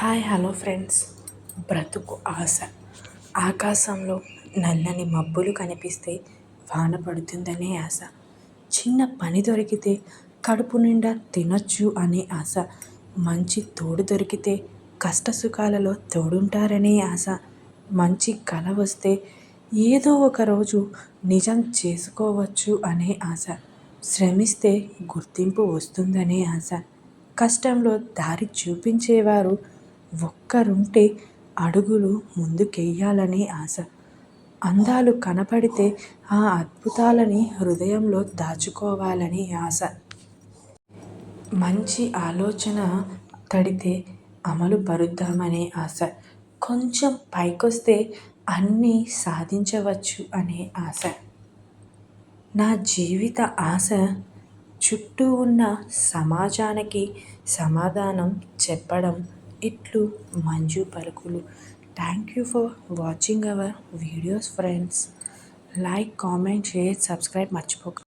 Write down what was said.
Hi hello friends. బ్రతుకు ఆశ. ఆకాశంలో నల్లని మబ్బులు కనిపిస్తే వాన పడుతుందనే ఆశ. చిన్న పని దొరికితే కడుపు నిండా తినొచ్చు అనే ఆశ. మంచి తోడు దొరికితే కష్ట సుఖాలలో తోడుంటారనే ఆశ. మంచి కల వస్తే ఏదో ఒక రోజు నిజం చేసుకోవచ్చు అనే ఆశ. శ్రమిస్తే గుర్తింపు వస్తుందనే ఆశ. కష్టంలో దారి చూపించేవారు ఒక్కరుంటే అడుగులు ముందుకెయ్యాలనే ఆశ. అందాలు కనపడితే ఆ అద్భుతాలని హృదయంలో దాచుకోవాలని ఆశ. మంచి ఆలోచన తడితే అమలు పరుద్దామనే ఆశ. కొంచెం పైకొస్తే అన్నీ సాధించవచ్చు అనే ఆశ. నా జీవిత ఆశ చుట్టూ ఉన్న సమాజానికి సమాధానం చెప్పడం ఇట్లు మంజు పలుకులు. Thank you for watching our videos friends like comment share subscribe మర్చిపోక